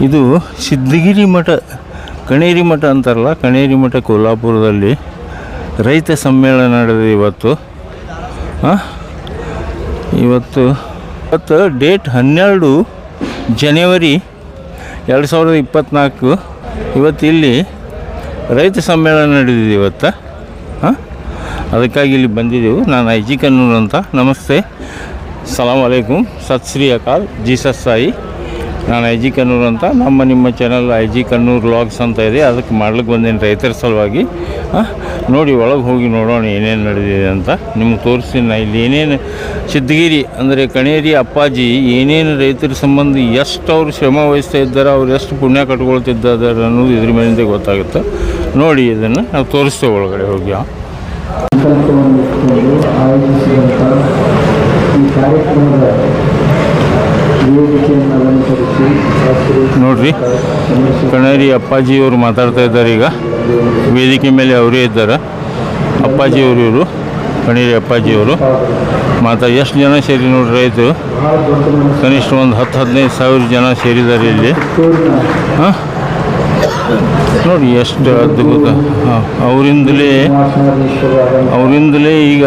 ಇದು ಸಿದ್ಧಗಿರಿ ಮಠ, ಕಣೇರಿ ಮಠ ಅಂತಾರಲ್ಲ, ಕಣೇರಿ ಮಠ ಕೊಲ್ಲಾಪುರದಲ್ಲಿ ರೈತ ಸಮ್ಮೇಳನ ನಡೆದಿದೆ ಇವತ್ತು? ಇವತ್ತು ಇವತ್ತು ಡೇಟ್ ಹನ್ನೆರಡು ಜನವರಿ ಎರಡು ಸಾವಿರದ ಇಪ್ಪತ್ತ್ನಾಲ್ಕು ಇವತ್ತು ಇಲ್ಲಿ ರೈತ ಸಮ್ಮೇಳನ ನಡೆದಿದೆ ಇವತ್ತು. ಹಾಂ? ಅದಕ್ಕಾಗಿ ಇಲ್ಲಿ ಬಂದಿದ್ದೆವು. ನಾನು ಐಜಿ ಕನ್ನೂರ್ ಅಂತ. ನಮಸ್ತೆ. ಸಲಾಮ್ ಅಲೈಕುಮ್ ಸತ್ ಶ್ರೀ ಅಕಾಲ್. ಜೀಸಸ್ ಸಾಯಿ. ನಾನು ಐ ಜಿ ಕಣ್ಣೂರು ಅಂತ, ನಮ್ಮ ನಿಮ್ಮ channel I G Kannur vlogs ಅಂತ ಇದೆ, ಅದಕ್ಕೆ ಮಾಡ್ಲಿಕ್ಕೆ ಬಂದೇನು ರೈತರ ಸಲುವಾಗಿ ನೋಡಿ ಒಳಗೆ ಹೋಗಿ ನೋಡೋಣ ಏನೇನು ನಡೆದಿದೆ ಅಂತ. ನಿಮ್ಗೆ ತೋರಿಸ್ತೀನಿ ನಾ ಇಲ್ಲಿ ಏನೇನು ಸಿದ್ಧಗಿರಿ, ಅಂದರೆ ಕಣೇರಿ ಅಪ್ಪಾಜಿ ಏನೇನು ರೈತರ ಸಂಬಂಧ ಎಷ್ಟು ಅವ್ರು ಶ್ರಮ ವಹಿಸ್ತಾ ಇದ್ದಾರೆ, ಅವ್ರು ಎಷ್ಟು ಪುಣ್ಯ ಕಟ್ಕೊಳ್ತಿದ್ದಾರೆ ಅನ್ನೋದು ಇದ್ರ ಮೇಲಿಂದ ಗೊತ್ತಾಗುತ್ತೆ. ನೋಡಿ ಇದನ್ನು, ನಾವು ತೋರಿಸ್ತೇವೆ ಒಳಗಡೆ ಹೋಗಿ ನೋಡ್ರಿ. ಕಣೇರಿ ಅಪ್ಪಾಜಿಯವರು ಮಾತಾಡ್ತಾ ಇದ್ದಾರೆ ಈಗ. ವೇದಿಕೆ ಮೇಲೆ ಅವರೇ ಇದ್ದಾರೆ. ಅಪ್ಪಾಜಿಯವರು ಇವರು ಕಣೇರಿ ಅಪ್ಪಾಜಿಯವರು ಮಾತಾ, ಎಷ್ಟು ಜನ ಸೇರಿ ನೋಡ್ರಿ ರೈತರು? ಕನಿಷ್ಠ ಒಂದು ಹತ್ತು, ಹದಿನೈದು ಸಾವಿರ ಜನ ಸೇರಿದ್ದಾರೆ ಇಲ್ಲಿ. ಹಾಂ? ನೋಡಿ ಎಷ್ಟು ಅದ್ಭುತ. ಅವರಿಂದಲೇ ಅವರಿಂದಲೇ ಈಗ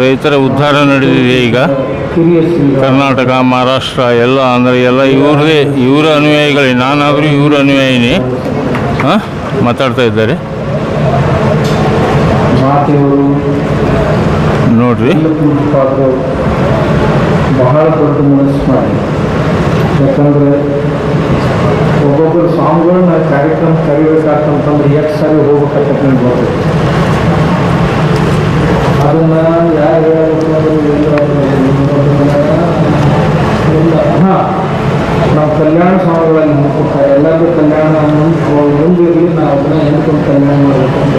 ರೈತರ ಉದ್ಧಾರ ನಡೆದಿದೆ ಈಗ. ಕರ್ನಾಟಕ ಮಹಾರಾಷ್ಟ್ರ ಎಲ್ಲ ಅಂದರೆ ಎಲ್ಲ ಇವ್ರದೇ ಇವರ ಅನುಯಾಯಿಗಳೇ. ನಾನಾದರೂ ಇವ್ರ ಅನುಯಾಯಿನಿ ಹಾಂ ಮಾತಾಡ್ತಾ ಇದ್ದಾರೆ. ನೋಡ್ರಿ. ಬಹಳ ದೊಡ್ಡ ಮನಸ್ಸು ಮಾಡಿ. ಯಾಕಂದರೆ ಒಬ್ಬೊಬ್ಬರು ಸ್ವಾಮಿಗಳನ್ನ ಕಾರ್ಯಕ್ರಮ ಎಷ್ಟು ಸಾರಿ ಅದನ್ನು ಯಾರು ನಾವು ಕಲ್ಯಾಣ ಸ್ವಾಮಿಗಳಲ್ಲಿ ಮುಖ ಎಲ್ಲರಿಗೂ ಕಲ್ಯಾಣ ಮುಂದೆ ಮುಂದಿರಲಿ ನಾವು ಅದನ್ನ ಎನ್ಕೊಂಡು ಕಲ್ಯಾಣ ಮಾಡಬೇಕಂತ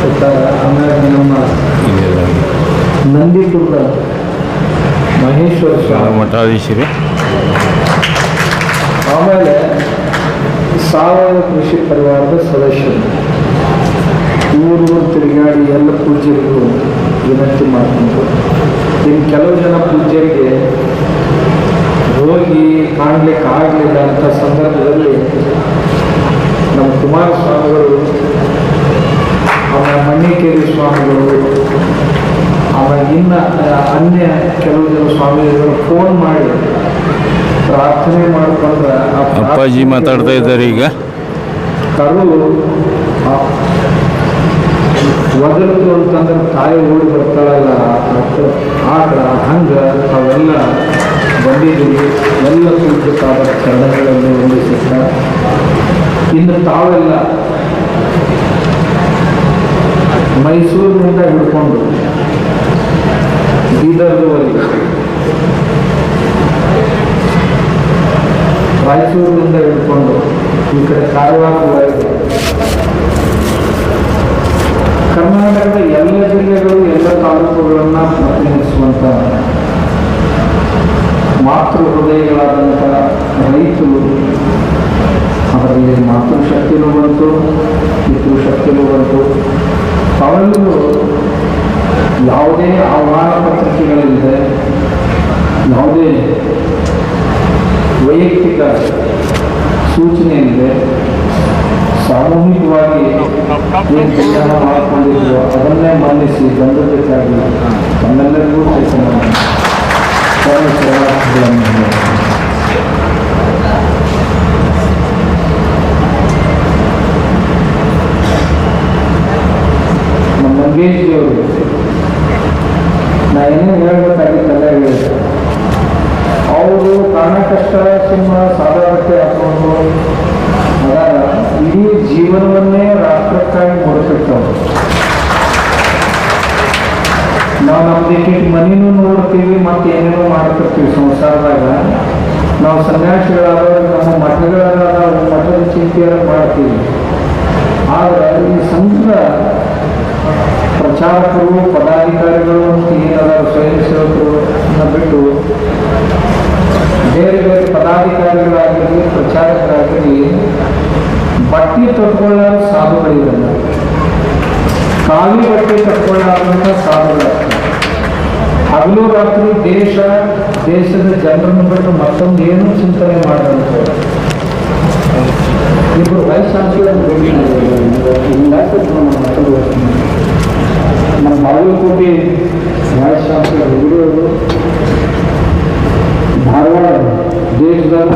ಹೇಳ್ತಾರೆ. ಆಮೇಲೆ ನಮ್ಮ ನಂದಿದುರ್ಗ ಮಹೇಶ್ವರ ಸ್ವಾಮಿ ಮಠಾಧೀಶರು ಆಮೇಲೆ ಸಾವಯವ ಕೃಷಿ ಪರಿವಾರದ ಸದಸ್ಯರು ಊರು ತಿರುಗಾಡಿ ಎಲ್ಲ ಪೂಜ್ಯರಿಗೂ ವಿನಂತಿ ಮಾಡಿಕೊಂಡು ಇನ್ನು ಕೆಲವು ಜನ ಪೂಜ್ಯರಿಗೆ ಹೋಗಿ ಕಾಣಲಿಕ್ಕೆ ಆಗಲಿಲ್ಲ ಅಂತ ಸಂದರ್ಭದಲ್ಲಿ ನಮ್ಮ ಕುಮಾರಸ್ವಾಮಿಗಳು ಆಮೇಲೆ ಮಣ್ಣಿಕೇರಿ ಸ್ವಾಮಿಗಳು ಆಮೇಲೆ ಇನ್ನ ಅನ್ಯ ಕೆಲವು ಜನ ಸ್ವಾಮಿಗಳು ಫೋನ್ ಮಾಡಿ ಪ್ರಾರ್ಥನೆ ಮಾಡಿಕೊಂಡ್ರೆ ಅಪ್ಪಾಜಿ ಮಾತಾಡ್ತಾ ಇದ್ದಾರೆ ಈಗ. ಕರು ಆ- ಅಂತಂದ್ರೆ ತಾಯಿ ಓಡಿ ಬರ್ತಾಳಲ್ಲ ಆಕಳ ಹಂಗೆ ಅವೆಲ್ಲ ಬಂದಿದ್ದೀವಿ ಎಲ್ಲ ಪೂಜ್ಯತಾದ ಚರಣಗಳಲ್ಲಿ ವಂದಿಸುತ್ತ ಇನ್ನು ತಾವೆಲ್ಲ ಮೈಸೂರಿನಿಂದ ಹಿಡ್ಕೊಂಡು ಬೀದರ್ವರೆಗೆ ರಾಯಚೂರಿನಿಂದ ಹಿಡ್ಕೊಂಡು ಈ ಕಡೆ ಕಾರವಾರವರೆಗೆ ಕರ್ನಾಟಕದ ಎಲ್ಲ ಜಿಲ್ಲೆಗಳು ಎಲ್ಲ ತಾಲೂಕುಗಳನ್ನು ಪ್ರತಿನಿಧಿಸುವಂಥ ಮಾತೃ ಹೃದಯಗಳಾದಂಥ ರೈತರು ಅವರಲ್ಲಿ ಮಾತೃಶಕ್ತಿನೂ ಬಂತು ಪಿತೃಶಕ್ತಿನೂ ಬಂತು. ಅವರಲ್ಲೂ ಯಾವುದೇ ಆಹ್ವಾನ ಪತ್ರಿಕೆಗಳಿಲ್ಲದೆ, ಯಾವುದೇ ವೈಯಕ್ತಿಕ ಸೂಚನೆ ಇಲ್ಲದೆ ಸಾಮೂಹಿಕವಾಗಿ ಏನು ಕಲ್ಯಾಣ ಮಾಡಿಕೊಂಡಿದ್ರು ಅದನ್ನೇ ಮನ್ನಿಸಿ ಬಂದದ್ದಕ್ಕಾಗಿ ತಮ್ಮೆಲ್ಲರಿಗೂ ಕೆಲಸ ನಾನು Fora, fora, fora, fora. ಪ್ರಚಾರಕರು ಪದಾಧಿಕಾರಿಗಳು ಮತ್ತು ಏನಾದರೂ ಸ್ವಯಂ ಬಿಟ್ಟು ಬೇರೆ ಬೇರೆ ಪದಾಧಿಕಾರಿಗಳಾಗಲಿ, ಪ್ರಚಾರಕರಾಗಲಿ ಬಟ್ಟೆ ತೊಟ್ಕೊಳ್ಳೋ ಸಾಧುಗಳಿರಲ್ಲ. ಖಾಲಿ ಬಟ್ಟೆ ತೊಟ್ಕೊಳ್ಳಾದಂಥ ಸಾಧುಗಳಾಗ್ತದೆ ಹಗಲು ರಾತ್ರಿ ದೇಶ, ದೇಶದ ಜನರನ್ನು ಬಿಟ್ಟು ಮತ್ತೊಂದು ಏನು ಚಿಂತನೆ ಮಾಡಿದಂಥ ಇಬ್ಬರು ಮಕ್ಕಳು మన బాగలకోటి రాజ్ ధారవాడ గురువుಗಳು ಧಾರವಾಡ ದೇಶದಾಗ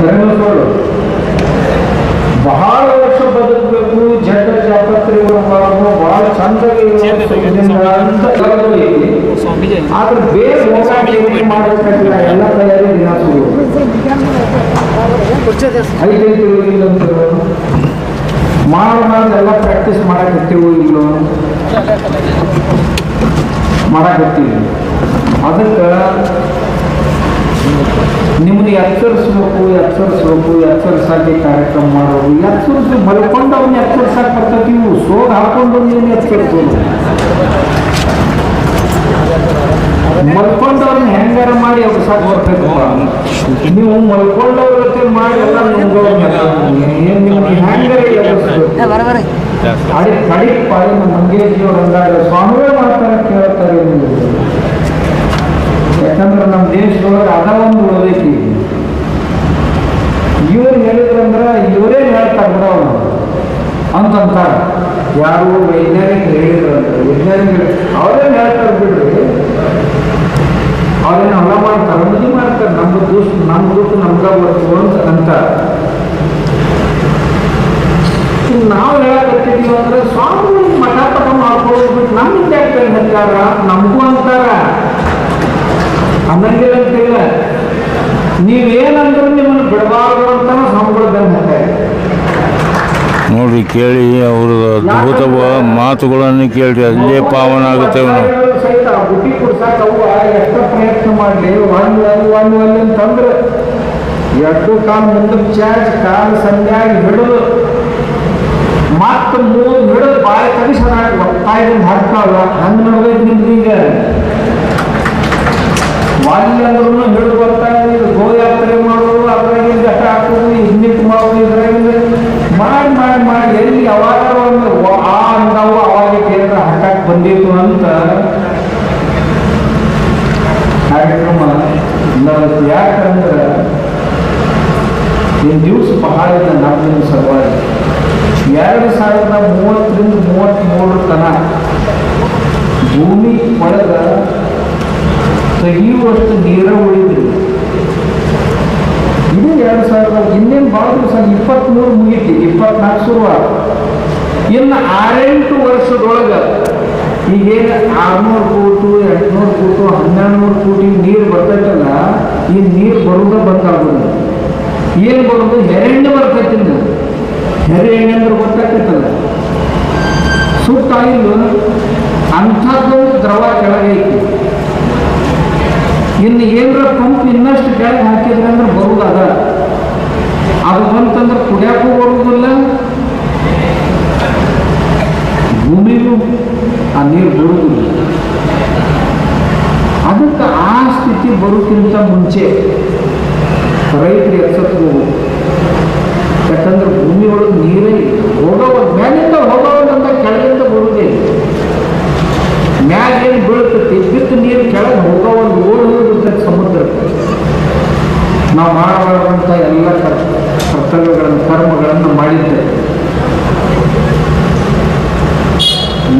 ಮಾಡಕ್ಕೆ ಬಹಳ ವರ್ಷ ಬದುಕಬೇಕು ಜಡ್ಡ ಜಾಪತ್ರೆಗಳು ಬಹಳ ಚಂದಾಗಿ ಆದ್ರೆ ಬೇರೆ ಮಾಡಬೇಕಾಗಿಲ್ಲ ಎಲ್ಲ ತಯಾರಿ ದಿನ ಸುರು. ಐದೈದು ಇಲ್ಲ ಮಾಡ ಎಲ್ಲ ಪ್ರಾಕ್ಟೀಸ್ ಮಾಡಕತ್ತೀವೋ ಇಲ್ಲೋ ಮಾಡಕತ್ತೀವಿ. ಅದಕ್ಕೆ ನಿಮ್ಮನ್ನ ಎಚ್ಚರಿಸ್ಬೇಕು ಎಚ್ಚರಿಸ್ಬೇಕು ಎಚ್ಚರಿಸಾಕೆ ಕಾರ್ಯಕ್ರಮ ಮಾಡೋದು ಎಚ್ಚರಿಸಿ ಮಲ್ಕೊಂಡವನ್ನ ಎಚ್ಚರಿಸಾಕ್ ಬರ್ತೈತಿ. ನೀವು ಸೋಗ ಹಾಕೊಂಡು ನೀನು ಎಚ್ಚರಿಸೋದು? ಮಲ್ಕೊಂಡವ್ರನ್ನ ಹೆಂಗಾರ ಮಾಡಿ ಎಬ್ಸಾಕ್ ಬರ್ಬೇಕು ನೀವು ಮಲ್ಕೊಂಡವ್ರ ಜೊತೆ ಮಾಡಿ ಎಲ್ಲ ನಿಮ್ಗೆ ಹೆಂಗಾರ ಎಬ್ಬಿಸ್ಬೇಕು ಅಡಿ ಕಡಿ ಪಾಡಿ ನಮ್ಮ ಮಂಗೇಜಿಯವ್ರು ಅಂದಾಗ ಸ್ವಾಮಿಗಳೇ ಮಾಡ್ತಾರೆ ಕೇಳ್ತಾರೆ. ಯಾಕಂದ್ರೆ ನಮ್ಮ ದೇಶದೊಳಗೆ ಅದ ಒಂದು ಉಳಿದೈತಿ ಇವ್ರು ಹೇಳಿದ್ರಂದ್ರೆ ಇವರೇ ಹೇಳ್ತಾರೆ ಬಿಡೋರು ಅಂತಂತ ಯಾರು ವೈಜ್ಞಾನಿಕ ಹೇಳಿದ್ರಂದ್ರೆ ವೈಜ್ಞಾನಿಕ ಅವರೇ ಹೇಳ್ತಾರೆ ಬಿಡ್ರಿ. ಅವ್ರೇನು ಹೊಲ ಮಾಡ್ತಾರೆ. ಮದುವೆ ಮಾಡ್ತಾರೆ. ನಮ್ಮ ದೋಷ ನಮ್ಮ ದುಡ್ಡು ನಮ್ಗೆ ಬರ್ತೀವಿ ಅಂತ ಅಂತಾರೆ. ನಾವು ಹೇಳಕತ್ತಿದೀವಿ ಅಂದ್ರೆ ಸ್ವಾಮಿ ಮಠ ಪಟ ಮಾಡ್ಕೊಳ್ಳೋದು ಬಿಟ್ಟು ನಮ್ಮಿಂದ ಯಾಕೆ ನಮಗೂ ಅಂತಾರ. ಅನ್ನಂಗಿಲ್ಲ ಅಂತಿಲ್ಲ ನೀವೇನಂದ್ರೂ ನಿಮ್ಮನ್ನು ಬಿಡಬಾರ್ದು ಅಂತ ಸ್ವಾಮಿಗಳು ಬಂದ ನೋಡಿ ನೋಡ್ರಿ ಕೇಳಿ ಅವ್ರ ಅದ್ಭುತ ಮಾತುಗಳನ್ನು ಕೇಳಿ ಅಲ್ಲೇ ಪಾವನ ಆಗುತ್ತೇವೆ ನಾವು ಸಹಿತ ಬುಟ್ಟಿ ಎಷ್ಟು ಪ್ರಯತ್ನ ಮಾಡಲಿ. ಒಂದು ಒಂದು ಒಂದು ಒಂದ್ ಅಂತಂದ್ರೆ ಎರಡು ಕಾಲು ಮುಂದಕ್ಕೆ ಚಾರ್ಜ್ ಕಾಲು ಸಂಧ್ಯಾಗಿ ಹಿಡಿದು ಮತ್ತೆ ಮೂರು ಹಿಡಿದು ಬಾಯಿ ಕಲಿಸ ಒತ್ತಾಯದಿಂದ ಹರ್ತಾವ ಹಂಗೆ ನೋಡ್ಬೇಕು ನಿಮ್ದು ಈಗ. ವಾಲ್ಯಂದ್ರೂ ಹಿಡಿದು ಬರ್ತಾ ಇದು ಗೋಯಾತ್ರೆ ಮಾಡೋದು ಅದ್ರಾಗ ಘಟ ಹಾಕೋದು ಇನ್ನಿಟ್ಟು ಮಾಡೋದು ಇದ್ರಾಗಿಂದ ಮಾಡಿ ಮಾಡಿ ಮಾಡಿ, ಎಲ್ಲಿ ಯಾವಾಗ ಒಂದು ಆ ಅಂದವು ಅವಾಗ ಕೇಂದ್ರ ಹಾಕಕ್ ಬಂದಿತ್ತು ಅಂತ. ಕಾರ್ಯಕ್ರಮ ನಡೆದು ಯಾಕಂದ್ರೆ ಈ ದಿವಸ ಬಹಳ ಇದೆ ನಮ್ಮ ಸಲುವಾಗಿ ಎರಡು ಸಾವಿರದ ಮೂವತ್ತರಿಂದ ಮೂವತ್ತ್ಮೂರು ತನಕ ಭೂಮಿ ಒಳಗ ತೆಗೆಯುವಷ್ಟು ನೀರ ಉಳಿದಿಲ್ಲ. ಇದು ಎರಡು ಸಾವಿರದ ಇನ್ನೇನು ಭಾಳ ದಿವಸ ಇಪ್ಪತ್ತ್ಮೂರು ಮುಗೀತಿ, ಇಪ್ಪತ್ನಾಲ್ಕು ಶುರುವಾದ ಇನ್ನು ಆರೆಂಟು ವರ್ಷದೊಳಗೆ ಈಗೇನು ಆರ್ನೂರು ಕೋಟು ಎಂಟುನೂರು ಕೋಟು ಹನ್ನೆರಡು ನೂರು ನೀರು ಬರ್ತೈತಲ್ಲ, ಈ ನೀರು ಬರುವುದ ಬಂದಾಗೋದು ಏನು ಬರೋದು? ಹೆರೆಣ್ಣೆ ಬರ್ತೈತಿ ಹೆರೆಣ್ಣೆ ಅಂದ್ರೆ ಗೊತ್ತಾಗ್ತೈತಲ್ಲ. ಇಲ್ಲ ಅಂಥದ್ದು ದ್ರವ ಕೆಳಗೈತಿ. ಇನ್ನು ಏನರ ಪಂಪ್ ಇನ್ನಷ್ಟು ಕೆಳಗೆ ಹಾಕಿದ್ರೆ ಅಂದ್ರೆ ಬರುವುದು ಅದ ಬಂತಂದ್ರೆ ಕುಡಿಯಾಕೂ ಬರುವುದಿಲ್ಲ. ಭೂಮಿಗೂ ಆ ನೀರು ಬರುವುದಿಲ್ಲ. ಅದಕ್ಕೆ ಆ ಸ್ಥಿತಿ ಬರೋಕ್ಕಿಂತ ಮುಂಚೆ ರೈತರು ಎಚ್ಚೆತ್ಕೋಬೇಕು ಯಾಕಂದ್ರೆ ಭೂಮಿ ಒಳಗೆ ನೀರೇ ಇಲ್ಲ. ಹೋಗವ ಮ್ಯಾಲಿಂದ ಹೋಗೋದಂತ ಕೆಳಗಿಂದ ಬರುವುದೇ ಇಲ್ಲ. ಮ್ಯಾಗ ಏನು ಬೀಳ್ತೈತಿ ಬಿತ್ತು ನೀರು ಕೆಳಗೆ ಹೋಗೋ ಒಂದು ಓಡಿ ಹೋಗ್ಬಿಡ್ತೈತೆ ಸಮುದ್ರಕ್ಕೆ ನಾವು ಮಾಡಬಾರ್ದಂಥ ಎಲ್ಲ ಕರ್ ಕರ್ತವ್ಯಗಳನ್ನು ಕರ್ಮಗಳನ್ನು ಮಾಡಿದ್ದೇವೆ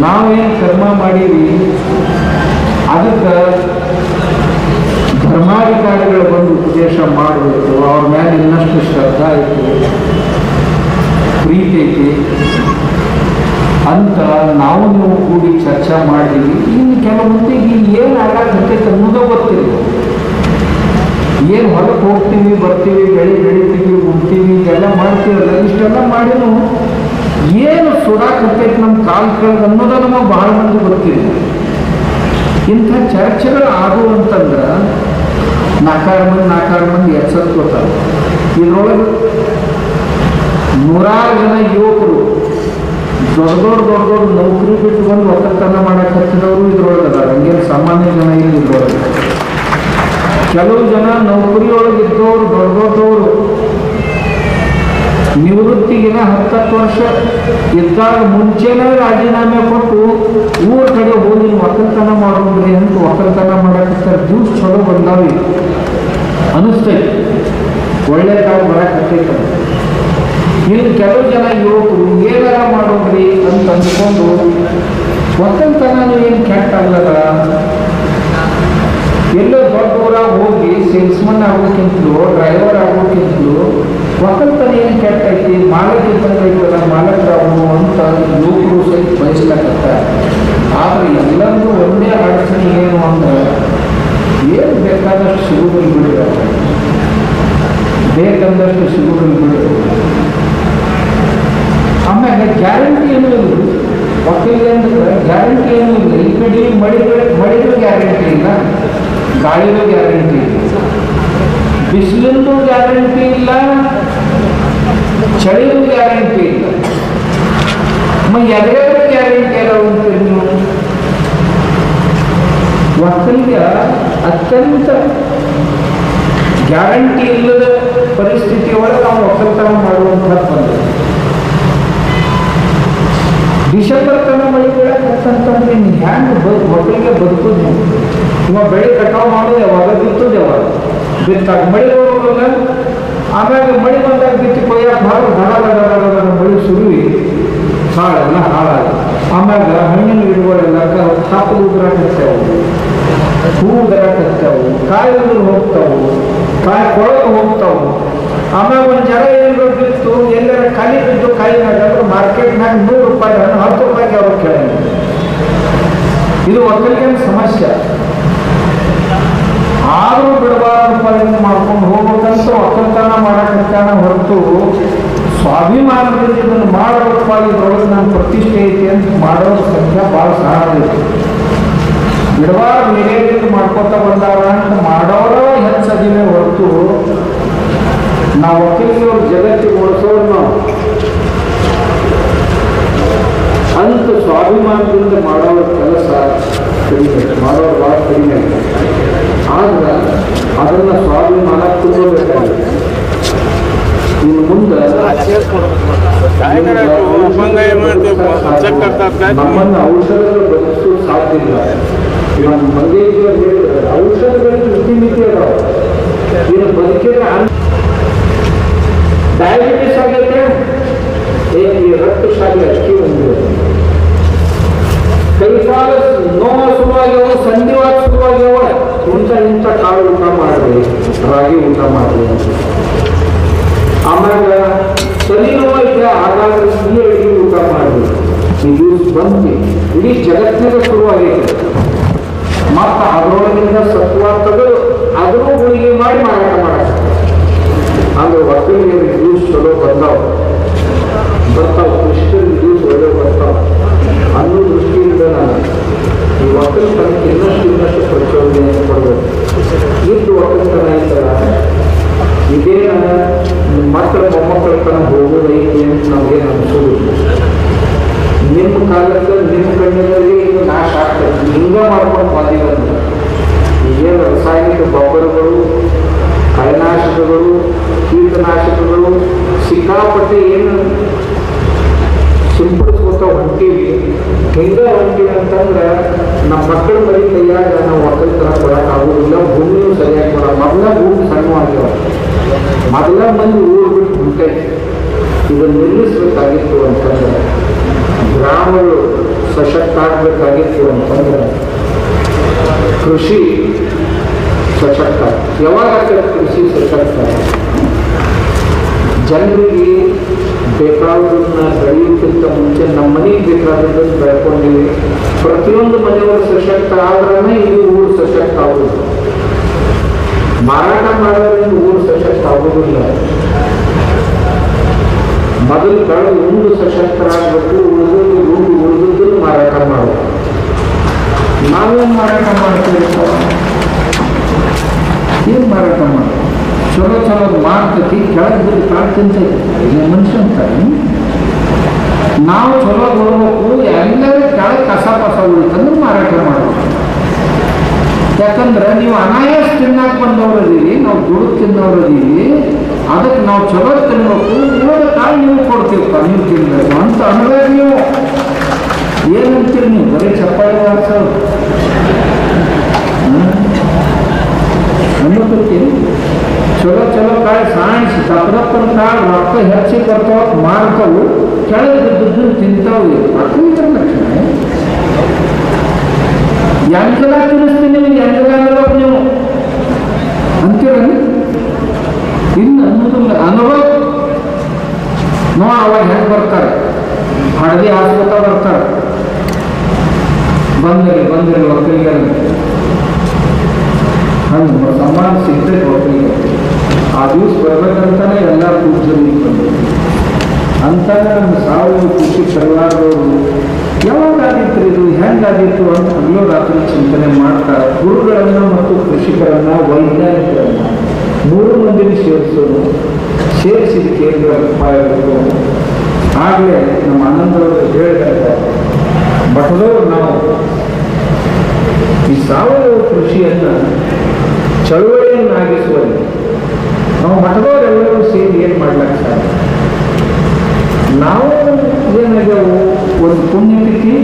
ನಾವೇನು ಕರ್ಮ ಮಾಡೀವಿ ಅದಕ್ಕೆ ಧರ್ಮಾಧಿಕಾರಿಗಳು ಬಂದು ಉಪದೇಶ ಮಾಡಬೇಕು ಅವ್ರ ಮೇಲೆ ಇನ್ನಷ್ಟು ಶ್ರದ್ಧಾ ಐತಿ ಪ್ರೀತಿ ಐತಿ ಅಂತ ನಾವು ನೀವು ಕೂಡಿ ಚರ್ಚೆ ಮಾಡಿ ಇನ್ನು ಕೆಲವೊಂದಿಗೆ ಏನು ಆಗತ್ತೈತೆ ಅನ್ನೋದು ಗೊತ್ತಿಲ್ಲ ಏನು ಹೊರಗೆ ಹೋಗ್ತೀವಿ ಬರ್ತೀವಿ, ಬೆಳೆ ಬೆಳಿತೀವಿ, ಉಣ್ತೀವಿ, ಇದೆಲ್ಲ ಮಾಡ್ತೀವಲ್ಲ, ಇಷ್ಟೆಲ್ಲ ಮಾಡಿನೂ ಏನು ಸುಡಾಕತ್ತೈತೆ ನಮ್ಮ ಕಾಲು ಕೆಳಗೆ ಅನ್ನೋದು ನಮಗೆ ಬಹಳ ಮಂದಿ ಗೊತ್ತಿಲ್ಲ ಇಂಥ ಚರ್ಚೆಗಳು ಆದವು ಅಂತಂದ್ರೆ ನಾಲ್ಕಾರು ಮಂದಿ ನಾಲ್ಕಾರು ಮಂದಿ ಎಚ್ಚರ್ಕೋತಾರೆ ಇದ್ರೊಳಗೆ ನೂರಾರು ಜನ ಯುವಕರು, ದೊಡ್ಡ ದೊಡ್ಡ ದೊಡ್ಡ ದೊಡ್ಡ ನೌಕರಿ ಬಿಟ್ಟು ಬಂದು ಒಕ್ಕಲ್ತನ ಮಾಡಕ್ಕೆ ಹಚ್ಚಿದವರು ಇದ್ರೊಳಗೆ ಅದಾರ ಹಂಗೇನು ಸಾಮಾನ್ಯ ಜನ ಇಲ್ಲ ಇದ್ರೊಳಗೆ. ಕೆಲವು ಜನ ನೌಕರಿಯೊಳಗಿದ್ದವರು ದೊಡ್ಡ ದೊಡ್ಡವರು ನಿವೃತ್ತಿಗಿನ ಹತ್ತತ್ತು ವರ್ಷ ಇದ್ದಾಗ ಮುಂಚೆನೇ ರಾಜೀನಾಮೆ ಕೊಟ್ಟು ಊರ ಕಡೆ ಹೋಗಿ ಒಕ್ಕಲ್ತನ ಮಾಡೋದ್ರಿ ಅಂತ ಒಕ್ಕಲ್ತನ ಮಾಡಕ್ಕೆ ಜ್ಯೂಸ್ ಚಲೋ ಬಂದಾವಿ. ಅನಿಸ್ತೈತಿ ಒಳ್ಳೆ ಕಾಲ ಬರಕತ್ತೈತೆ ಇನ್ನು ಕೆಲವು ಜನ ಯುವಕರು ಏನಾರ ಮಾಡೋದ್ರಿ ಅಂತ ಅಂದ್ಕೊಂಡು ಒಕ್ಕಲ್ತನ ಏನು ಕೆಟ್ಟ ಅಲ್ಲದ? ಎಲ್ಲೋ ದೊಡ್ಡ ಊರಾಗ ಹೋಗಿ ಸೇಲ್ಸ್ಮನ್ ಆಗೋಕ್ಕಿಂತಲೂ, ಡ್ರೈವರ್ ಆಗೋಕ್ಕಿಂತಲೂ ಒಕ್ಕಲ್ತನ ಏನು ಕೆಟ್ಟೈತಿ ಮಾಲಕ್ ಇದ್ದಂಗೈತಲ್ಲ ಮಾಲಕರಾಗು ಅಂತ ಯುವಕರು ಸಹಿತ ಬಯಸ್ಲಕತ್ತ ಆದರೆ ಎಲ್ಲರಿಗೂ ಒಂದೇ ಅಡಚಣೆ ಏನು ಅಂದ್ರೆ, ಏನು ಬೇಕಾದಷ್ಟು ಸಿಗುವುದಿಲ್ಲ ಬಿಡಿದ ಬೇಕಂದಷ್ಟು ಸಿಗುದಿಲ್ಲ ಬಿಡಿದ ಆಮೇಲೆ ಗ್ಯಾರಂಟಿ ಏನೂ ಇಲ್ಲ. ಒಕ್ಕಲಿಗೆ ಅಂದ್ರೆ ಗ್ಯಾರಂಟಿ ಏನು ಇಲ್ಲ. ಈ ಕಡೆ ಮಳಿ ಮಳಿಗೂ ಗ್ಯಾರಂಟಿ ಇಲ್ಲ. ಗಾಳಿಗೂ ಗ್ಯಾರಂಟಿ ಇಲ್ಲ ಬಿಸಿಲಿಂದು ಗ್ಯಾರಂಟಿ ಇಲ್ಲ ಚಳಿಗೂ ಗ್ಯಾರಂಟಿ ಇಲ್ಲ ಮ ಎದೆಗೂ ಗ್ಯಾರಂಟಿ ಅಲ್ಲ ಅಂತೀರಿ ನೀವು ಒಕ್ಕಲಿಗ ಅತ್ಯಂತ ಗ್ಯಾರಂಟಿ ಇಲ್ಲದ ಪರಿಸ್ಥಿತಿ ಒಳಗೆ ನಾವು ಒಕ್ಕಲ್ತನ ಮಾಡುವಂತಹ ಬಂದಿದೆ ಡಿಸೆಂಬರ್ ತನಕ ಮಳೆ ಬೀಳಕ್ಕಂತಂದ್ರೆ ನೀನು ಹ್ಯಾಂಗೆ ಒಕ್ಕಲಿಗೆ ಬದುಕೋದು ಇವ ಬೆಳೆ ಕಟಾವು ಮಾಡೋದು ಯಾವಾಗ ಬಿತ್ತೋದು ಯಾವಾಗ? ಬಿತ್ತಾಗ ಮಳೆ ಬರೋದಿಲ್ಲ ಆಮ್ಯಾಗ ಮಳೆ ಬಂದಾಗ ಬಿತ್ತಿ ಕೊಯ್ಯಾಕ ಭಾಳ ದಡ ದಡ ಮಳೆ ಸುರುವಿ ಹಾಳೆಲ್ಲ ಹಾಳಾಗ. ಆಮ್ಯಾಗ ಹಣ್ಣಿನ ಗಿಡಗಳೆಲ್ಲ ಹಾಕಲು ಉದುರಾಕತ್ತೇವು ಹೂ ಉದುರಾಕತ್ತೇವು ಕಾಯಿ ಉದುರು ಹೋಗ್ತಾವು. ಕಾಯಿ ಕೊಳಗೆ ಹೋಗ್ತಾವು. ಆಮೇಲೆ ಒಂದು ಜನ ಏನಿಲ್ಲ ಬಿತ್ತು ಎಲ್ಲರ ಖಾಲಿ ಬಿದ್ದು ಕಾಯಿ ಅಂದ್ರೆ ಮಾರ್ಕೆಟ್ನಾಗ ನೂರು ರೂಪಾಯಿ ಹಣ್ಣು ಹತ್ತು ರೂಪಾಯಿಗೆ ಅವ್ರು ಕೇಳಂಗಿಲ್ಲ ಇದು ಒಕ್ಕಲಿಗೆ ಸಮಸ್ಯೆ. ಆದರೂ ಬಿಡಬಾರ್ದು ಪರಿಣಾಮ ಮಾಡ್ಕೊಂಡು ಹೋಗ್ಬೇಕಂತ ಒಕ್ಕಲ್ತನ ಮಾಡಕತ್ತಾನ ಹೊರತು ಸ್ವಾಭಿಮಾನದಿಂದ ಇದನ್ನು ಮಾಡಬೇಕಪ್ಪ ಇದ್ರೊಳಗೆ ನನ್ನ ಪ್ರತಿಷ್ಠೆ ಐತಿ ಅಂತ ಮಾಡೋ ಸಂಖ್ಯೆ ಭಾಳ ಸಹಾಯ ಬಿಡಬಾರ್ದು ನಿವೇದಿತ ಮಾಡ್ಕೊತ ಬಂದಾರ ಅಂತ ಮಾಡೋರ ಹೆಚ್ಚದಿವೆ ಹೊರತು ನಾವು ಒಕ್ಕಲಿಗರು ಜಗತ್ತಿಗೆ ಓಡಿಸೋರು ನಾವು ಅಂತ ಸ್ವಾಭಿಮಾನದಿಂದ ಮಾಡೋ ಕೆಲಸ ಕಡಿಮೆ ಮಾಡೋರು ಭಾಳ ಕಡಿಮೆ. ಆದ್ರೆ ಅದನ್ನು ಸ್ವಾಭಿಮಾನ ತುಂಬಬೇಕಾಗಿದೆ. ಇನ್ನು ಮುಂದೆ ನಮ್ಮನ್ನು ಔಷಧಗಳು ಬದುಕಿಸಲು ಸಾಧ್ಯ ಇಲ್ಲ. ಇವಾಗ ಮಂಗೇಶ್ವರ್ ಹೇಳಿದ್ರೆ ಔಷಧಗಳು ಮಿತಿ ಅದಾವ. ಇನ್ನು ಬದುಕಿದ್ರೆ ಡಯಾಬಿಟಿಸ್ ಆಗೈತೆ ಈ ರಕ್ತ ಶಾಲೆ ಅಕ್ಕಿ ಹೊಂದಿದೆ ಕೈಕಾಲ ನೋವು ಶುರುವಾಗ್ಯಾವ ಸಂಧಿವಾದ ಶುರುವಾಗ್ಯಾವ, ಇಂಥ ಇಂಥ ಕಾಳು ಊಟ ಮಾಡ್ರಿ ರಾಗಿ ಊಟ ಮಾಡ್ರಿ ಆಮ್ಯಾಗ ಸರಿ ನೋವೈತೆ ಹಾಗಾದ್ರೆ ಸಿಹಿ ಅಡುಗೆ ಊಟ ಮಾಡ್ರಿ ಇದು ಬಂದು ಇಡೀ ಜಗತ್ತಿನಾಗ ಶುರುವಾಗೈತೆ. ಮತ್ತು ಅದರೊಳಗಿಂದ ಸತ್ವ ಅದನ್ನು ಗುಳಿಗೆ ಮಾಡಿ ಮಾರಾಟ ಮಾಡಕ್ಕೆ ಅಂದ್ರೆ ಒಕ್ಕಲಿಗೆ ಜ್ಯೂಸ್ ಚಲೋ ಬಂದಾವ ಬರ್ತಾವ ಕೃಷ್ಣನ ಜ್ಯೂಸ್ ಒಳ್ಳೆ ಬರ್ತಾವ ಅನ್ನೋ ದೃಷ್ಟಿಯಿಂದ ನಾನು ಈ ಒಕ್ಕಲ್ತನಕ್ಕೆ ಇನ್ನಷ್ಟು ಇನ್ನಷ್ಟು ಪ್ರಚೋದನೆ ಕೊಡಬೇಕು ಇದ್ದು ಒಕ್ಕಲ್ತನ ಐತಲ್ಲ ಇದೇನ ಮಕ್ಕಳ ಮೊಮ್ಮಕ್ಕಳ ತನ ಹೋಗೋದೈತಿ ಅಂತ ನಮಗೇನು ಅನಿಸೋದಿಲ್ಲ ನಿಮ್ಮ ಕಾಲಕ್ಕೆ ನಿಮ್ಮ ಕಣ್ಣಿನಲ್ಲಿ ಇದು ನಾಶ ಆಗ್ತದೆ ಹಿಂಗ ಮಾಡ್ಕೊಂಡು ಬಂದಿರೋದು ಈಗೇನು ರಾಸಾಯನಿಕ ಗೊಬ್ಬರಗಳು ಕಳೆನಾಶಕಗಳು ಕೀಟನಾಶಕಗಳು ಸಿಕ್ಕಾಪಟ್ಟೆ ಏನು ಸಿಂಪಡಿಸ್ಕೊತ ಹೊಂಟೀವಿ ಹಿಂಗ ಹೊಂಟೀವಿ ಅಂತಂದ್ರೆ ನಮ್ಮ ಮಕ್ಕಳ ಬರೀ ಕೈಯಾಗ ನಾವು ಒಕ್ಕಲ್ತನ ಕೊಡಕ್ಕೆ ಆಗೋದಿಲ್ಲ ಭೂಮಿಯೂ ಸರಿಯಾಗಿ ಕೊಡ ಮೊದಲ ಭೂಮಿ ಸಣ್ಣವಾಗ್ಯಾವ ಮೊದಲ ಮಂದಿ ಊರು ಬಿಟ್ಟು ಹೊಂಟೈತಿ ಇದನ್ನು ನಿಲ್ಲಿಸ್ಬೇಕಾಗಿತ್ತು ಅಂತಂದ್ರೆ ಗ್ರಾಮಗಳು ಸಶಕ್ತ ಆಗಬೇಕಾಗಿತ್ತು ಅಂತಂದ್ರೆ ಕೃಷಿ ಸಶಕ್ತ ಯಾವಾಗ ಕೃಷಿ ಸಶಕ್ತ ಜನರಿಗೆ ಬೇಕಾದದನ್ನ ಬೆಳೆಯೋಕ್ಕಿಂತ ಮುಂಚೆ ನಮ್ಮ ಮನೆಗೆ ಬೇಕಾದದ್ದನ್ನು ಬೆಳ್ಕೊಂಡಿವಿ. ಪ್ರತಿಯೊಂದು ಮನೆಯವರು ಸಶಕ್ತ ಆದ್ರೆ ಇದು ಊರು ಸಶಕ್ತ ಆಗೋದು ಮಾರಾಟ ಮಾಡೋದ್ರಿಂದ ಊರು ಸಶಕ್ತ ಆಗೋದಿಲ್ಲ. ಮೊದಲು ಕಳೆದ ಒಂದು ಸಶಕ್ತರಾಗಬೇಕು ಉಳಿದು ಗುಂಡು ಉಳಿದದ್ದನ್ನು ಮಾರಾಟ ಮಾಡಬೇಕು ನಾವೇನು ಮಾರಾಟ ಮಾಡ್ತೀವಿ ಏನು ಮಾರಾಟ ಮಾಡ್ತೀವಿ ಚಲೋ ಚಲೋ ಮಾಡ್ತತಿ, ಕೆಳಗೆ ಬಿದ್ದು ಕಾಳು ತಿಂತೈತಿ. ಮನುಷ್ಯ ಅಂತಾರೆ ನಾವು ಚಲೋ ಬರಬೇಕು ಎಲ್ಲರೂ ಕೆಳಗೆ ಕಸ ಕಸ ಉಳಿತಂದ್ರೆ ಮಾರಾಟ ಮಾಡಬೇಕು ಯಾಕಂದ್ರೆ ನೀವು ಅನಾಯಾಸ ತಿನ್ನಕ್ಕೆ ಬಂದವರು ಅದೀವಿ ನಾವು ದುಡ್ಡು ತಿನ್ನೋರು ಅದೀವಿ ಅದಕ್ಕೆ ನಾವು ಚಲೋ ತಿನ್ಬೇಕು ಇವಾಗ ತಾಯಿ ನೀವು ಕೊಡ್ತೀವಿ ತಿನ್ಬೇಕು ಅಂತ ಅಂದ್ರೆ ನೀವು. ಏನಂತೀರಿ ನೀವು? ಬರೀ ಚಪ್ಪಾಳೆ ಹಾಕ್ಸೋದು ಅನ್ನೋದಕ್ಕೆ ಚಲೋ ಚಲೋ ಕಾಯಿ ಸಾಣಿಸಿ ತಪ್ಪದಪ್ಪನ ಕಾಳು ರೊಕ್ಕ ಹೆಚ್ಚಿ ಬರ್ತಾವ ಮಾರ್ತವು ಕೆಳಗೆ ಬಿದ್ದದ್ದು ತಿಂತಾವು ಇದರ ಲಕ್ಷಣ ಎಂಜಲ ತಿನ್ನಿಸ್ತೀನಿ ನೀವು ಎಂಜಲ ಅನ್ನಬೇಕು ನೀವು ಅಂತೀರಲ್ಲ ಇನ್ನು ಅನ್ನೋದಿಲ್ಲ ಅನುಭವ ನೋ ಅವಾಗ ಹೆಂಗೆ ಬರ್ತಾರೆ ಹಳದಿ ಹಾಸ್ಕೊತಾ ಬರ್ತಾರೆ ಬಂದಿರಿ ಬಂದಿರಿ ಒಕ್ಕಲಿಗರ ಹಂಗೆ ಸಮಾನ ಸಿಗ್ತೈತೆ ಒಕ್ಕಲಿಗರ ಆ ದಿವಸ ಬರ್ಬೇಕಂತಾನೆ ಎಲ್ಲ ಪೂಜೆ ಬಂದರು ಅಂತ ನಮ್ಮ ಸಾವಿರ ಕೃಷಿ ಪರಿವಾರದವರು ಯಾವಾಗ ಆಗಿತ್ತು ಇದು ಹೆಂಗಾಗಿತ್ತು ಅಂತ ಹಗಲು ರಾತ್ರಿ ಚಿಂತನೆ ಮಾಡ್ತಾರೆ ಗುರುಗಳನ್ನ ಮತ್ತು ಕೃಷಿಕರನ್ನ ವೈಜ್ಞಾನಿಕರನ್ನ ಮೂರು ಮಂದಿನ ಸೇರಿಸೋದು, ಸೇರಿಸಿದ ಕೇಂದ್ರ ಉಪಾಯಗಳು ಆಗಲೇ ನಮ್ಮ ಆನಂದವರು ಹೇಳಿದಾಗ ಮಠದವರು ನಾವು ಈ ಸಾವಯವ ಕೃಷಿಯನ್ನು ಚಳುವಳಿಯನ್ನಾಗಿಸುವಲ್ಲಿ ನಾವು ಮಠದವರೆಲ್ಲರೂ ಸೇರಿ ಏನು ಮಾಡ್ಲಿಕ್ಕೆ ಸಾಧ್ಯ? ನಾವು ಏನಾಗ್ಯಾವು ಒಂದು ಪುಣ್ಯತಿಥಿ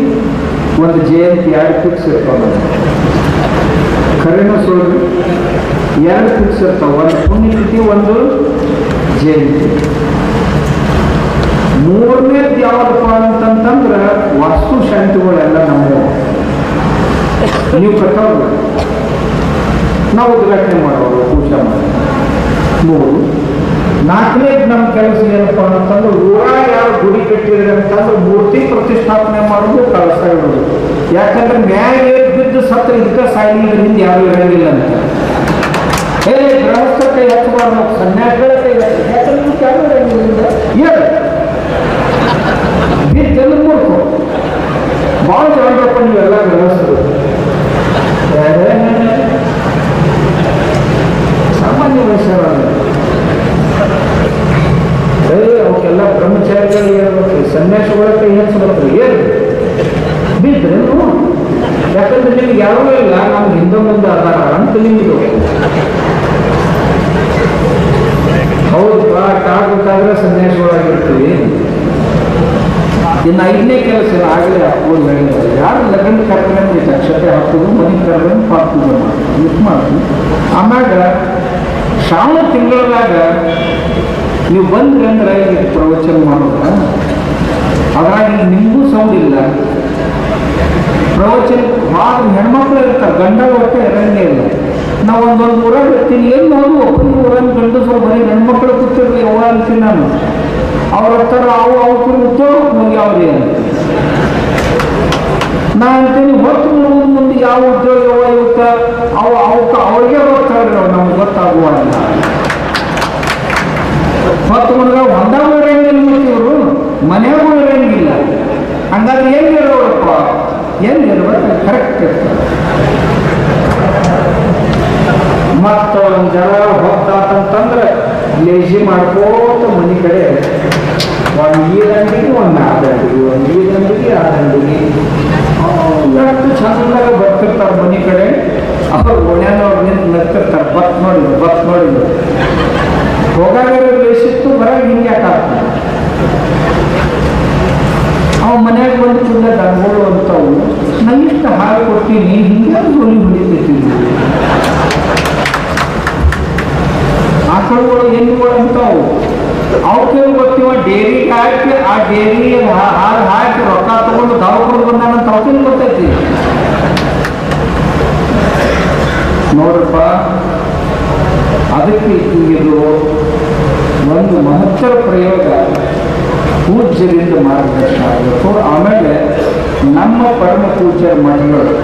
ಒಂದು ಜಯಂತಿ ಎರಡು ಫಿಕ್ಸ್ ಇರ್ತಾವ ಖರೇನ ಸೋಲು ಎರಡು ಫಿಕ್ಸ್ ಇರ್ತಾವ. ಒಂದು ಪುಣ್ಯತಿಥಿ, ಒಂದು ಜಯಂತಿ. ಮೂರನೇದು ಯಾವ್ದಪ್ಪ ಅಂತಂತಂದ್ರೆ ವಾಸ್ತು ಶಾಂತಿಗಳೆಲ್ಲ ನಮ್ಮ ನೀವು ಕಟ್ಟೋದು ನಾವು ಉದ್ಘಾಟನೆ ಮಾಡೋರು, ಪೂಜೆ ಮಾಡಿ ಮೂರು ನಾಲ್ಕನೇದು ನಮ್ಮ ಕೆಲಸ ಏನಪ್ಪ ಅಂತಂದ್ರೆ ಊರಾಗ ಯಾರು ಗುಡಿ ಕಟ್ಟಿದ್ರೆ ಅಂತಂದ್ರೆ ಮೂರ್ತಿ ಪ್ರತಿಷ್ಠಾಪನೆ ಮಾಡೋದು ಕೆಲಸ ಇಡೋದು ಯಾಕಂದ್ರೆ ಏರ್ ಬಿದ್ದು ಸತ್ರ ಇದಕ್ಕೆ ಸಾಯಿಲ್ಲ ಹಿಂದೆ ಯಾರು ಇರಂಗಿಲ್ಲ ಅಂತ. ಏ ಗೃಹಸ್ಥ ಕೈ ಹಚ್ಚಬಾರ್ದು ಸನ್ಯಾಸಿಗಳ ಕೈ ಹೇಳು ಬಿದ್ದೆಲ್ಲ ಮೂರ್ಖು. ಭಾಳ ಜಾಗ್ರಪ್ಪ ನೀವೆಲ್ಲ ಗೃಹಸ್ಥರು. ಸಾಮಾನ್ಯ ವಯಸ್ಸಲ್ಲ ಏ, ಅವಕ್ಕೆಲ್ಲ ಬ್ರಹ್ಮಚಾರಿಗಳು ಹೇಳ್ಬೇಕು. ಸನ್ಯಾಸಿಗಳ ಕೈ ಹೆಚ್ಚಬೇಕು ಏನು? ಬಿದ್ದರೆ ಯಾಕಂದ್ರೆ ನಿಮ್ಗೆ ಯಾರೂ ಇಲ್ಲ. ನಮ್ಗೆ ಹಿಂದೆ ಮುಂದೆ ಅದಾರ ಅಂತ ನಿಮ್ದು ಹೌದಪ್ಪ ಆಗ್ಬೇಕಾದ್ರೆ ಸನ್ಯಾಸಿಗಳಾಗಿರ್ತೀವಿ. ಇನ್ನು ಐದನೇ ಕೆಲಸ ಆಗಲೇ ಹಾಕೋದು ಹೇಳಿದ್ರೆ ಯಾರು ಲಗ್ನ ಕರ್ಕೊಂಡು ಅಕ್ಷತೆ ಹಾಕೋದು ಮನೆ ಕರ್ಕೊಂಡು ಮಾಡೋದು ಇದು ಮಾಡ್ತೀವಿ. ಆಮ್ಯಾಗ, ಶ್ರಾವಣ ತಿಂಗಳದಾಗ ನೀವು ಬಂದ್ರೆ ಅಂದ್ರೆ ಪ್ರವಚನ ಮಾಡೋದ? ಅದ್ರಾಗ ನಿಮಗೂ ಸೌಂಡ್ ಇಲ್ಲ. ಪ್ರವಚನ, ಭಾಳ ಹೆಣ್ಮಕ್ಳು ಇರ್ತಾರೆ, ಗಂಡ ಒಟ್ಟೆ ಇರಂಗೇ ಇಲ್ಲ. ನಾವು ಒಂದೊಂದು ಊರಾಗ ಇರ್ತೀನಿ ಏನು ನೋಡು ಒಬ್ಬರಿಗೆ ಊರಲ್ಲಿ ಗಂಡಸರು ಬರೀ ಹೆಣ್ಮಕ್ಳು ಕೂತಿರ್ಲಿ ಅವ್ರ ಅಂತೀನಿ ನಾನು. ಅವ್ರ ಹತ್ತಾರ ಅವು ಅವ್ರ ಉದ್ಯೋಗಕ್ಕೆ ಹೋಗಿ ಅವ್ರಿ ಅಂತ ನಾ ಅಂತೀನಿ, ಹೊತ್ತು ಮುಗಿದ ಮುಂದೆ ಯಾವ ಉದ್ಯೋಗ, ಯಾವ ಇವತ್ತ ಅವು ಅವಕ್ಕೆ ಅವ್ರಿಗೆ ಗೊತ್ತಾಗ್ರಿ ಅವು ನಮ್ಗೆ ಗೊತ್ತಾಗುವಲ್ಲ ಹೊತ್ತು ಹುಡುಗ ಒಂದ ಇರಂಗಿಲ್ಲ ಮತ್ತೆ ಇವರು ಮನೆಯಾಗೂ ಇರಂಗಿಲ್ಲ ಹಂಗಾದ್ರೆ ಎಲ್ಲಿ ಇರೋರಪ್ಪ ಎಲ್ಲಿ ಇರ್ಬೇಕು ಕರೆಕ್ಟ್ ಇರ್ತದೆ ಮತ್ತು ಒಂದು ಜನ ಹೋಗ್ತಾತಂತಂದ್ರೆ ಲೇಜಿ ಮಾಡ್ಕೋತ ಮನೆ ಕಡೆ ಒಂದು ಈ ದಂಡಿಗೆ ಒಂದು ಆ ದಂಡಿಗೆ ಒಂದು ಈ ದಂಡಿಗೆ ಆ ದಂಡಿಗೆ ಎಷ್ಟು ಚಂದಾಗ ಬರ್ತಿರ್ತಾರೆ ಮನೆ ಕಡೆ. ಅವ್ರು ಓಣ್ಯಾನವ್ರು ನಿಂತು ನಗ್ತಿರ್ತಾರೆ. ಬತ್ ನೋಡಿದ್ರು ಬತ್ ನೋಡಿದ್ರು ಹೋಗಾಗ ಬೇಸಿತ್ತು ಬರಾಗ ಹಿಂಗೆ ಯಾಕೆ ಅವ ಮನ್ಯಾಗ ಬಂದು ಕೂಡ ದನಗಳು ಅಂತವು ನನಗಿಷ್ಟ ಹಾಲು ಕೊಡ್ತೀನಿ ಹಿಂಗೆ ಗೋಲಿ ಹೊಡಿತಿರ್ತೀನಿ ಆಕಳುಗಳು ಹೆಣ್ಣುಗಳು ಅಂತಾವು. ಅವಕ್ಕೆ ಗೊತ್ತಿವ ಡೇರಿ ಹಾಕಿ ಆ ಡೇರಿ ಹಾಲು ಹಾಕಿ ರೊಕ್ಕ ತಗೊಂಡು ದವಾಖಾನೆ ಬಂದಾನಂತ ಅವಕ್ಕೆ ಗೊತ್ತೈತಿ. ನೋಡಪ್ಪ ಅದಕ್ಕೆ ಇದು ಒಂದು ಮಹತ್ತರ ಪ್ರಯೋಗ ಪೂಜ್ಯರಿಂದ ಮಾರ್ಗದರ್ಶನ ಆಗಬೇಕು ಆಮೇಲೆ ನಮ್ಮ ಪರಮ ಪೂಜ್ಯರ ಮಠಗಳು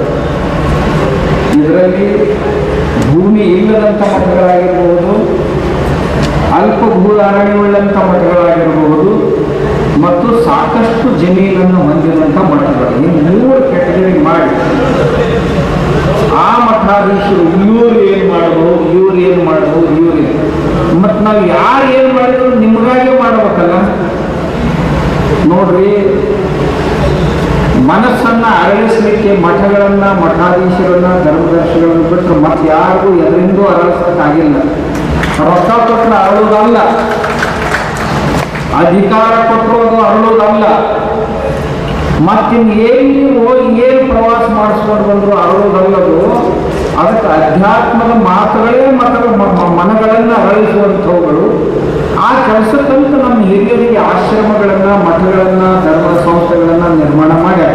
ಇದರಲ್ಲಿ ಭೂಮಿ ಇಲ್ಲದಂಥ ಮಠಗಳಾಗಿರಬಹುದು, ಅಲ್ಪ ಭೂಧಾರಣೆಯುಳ್ಳಂಥ ಮಠಗಳಾಗಿರಬಹುದು, ಮತ್ತು ಸಾಕಷ್ಟು ಜಮೀನನ್ನು ಹೊಂದಿರುವಂಥ ಮಠಗಳು. ಈ ಮೂರು ಕ್ಯಾಟಗರಿ ಮಾಡಿ. ಆ ಮಠಾಧೀಶರು ಇವ್ರು ಏನು ಮಾಡ್ಬೋದು ಇವ್ರು ಏನು ಮಾಡ್ಬೋದು ಇವ್ರು ಏನು ಮತ್ತು ನಾವು ಯಾರು ಏನು ಮಾಡಿದ್ರು ನಿಮಗಾಗೆ ಮಾಡ್ಬೇಕಲ್ಲ? ನೋಡ್ರಿ, ಮನಸ್ಸನ್ನ ಅರಳಿಸಲಿಕ್ಕೆ ಮಠಗಳನ್ನ, ಮಠಾಧೀಶರನ್ನ, ಧರ್ಮದರ್ಶಿಗಳನ್ನು ಬಿಟ್ಟು ಮತ್ತೆ ಯಾರಿಗೂ ಎದರಿಂದೂ ಅರಳಿಸೋಕ್ಕಾಗಿಲ್ಲ. ರೊಕ್ಕ ಕೊಟ್ಟರೆ ಅರಳೋದಲ್ಲ. ಅಧಿಕಾರ ಕೊಟ್ಟರು ಅದು ಮತ್ತಿನ್ ಏನು ಹೋಗಿ ಏನು ಪ್ರವಾಸ ಮಾಡಿಸ್ಕೊಂಡು ಬಂದ್ರು ಅರಳೋದಲ್ಲದು ಅದಕ್ಕೆ ಅಧ್ಯಾತ್ಮದ ಮಾತುಗಳೇ ಮತ ಮನಗಳನ್ನು ಅರಳಿಸುವಂಥವುಗಳು. ಆ ಕೆಲಸಕ್ಕಂತೂ ನಮ್ಮ ಹಿರಿಯರಿಗೆ ಆಶ್ರಮಗಳನ್ನು, ಮಠಗಳನ್ನು ಧರ್ಮ ಸಂಸ್ಥೆಗಳನ್ನು ನಿರ್ಮಾಣ ಮಾಡ್ಯಾರ.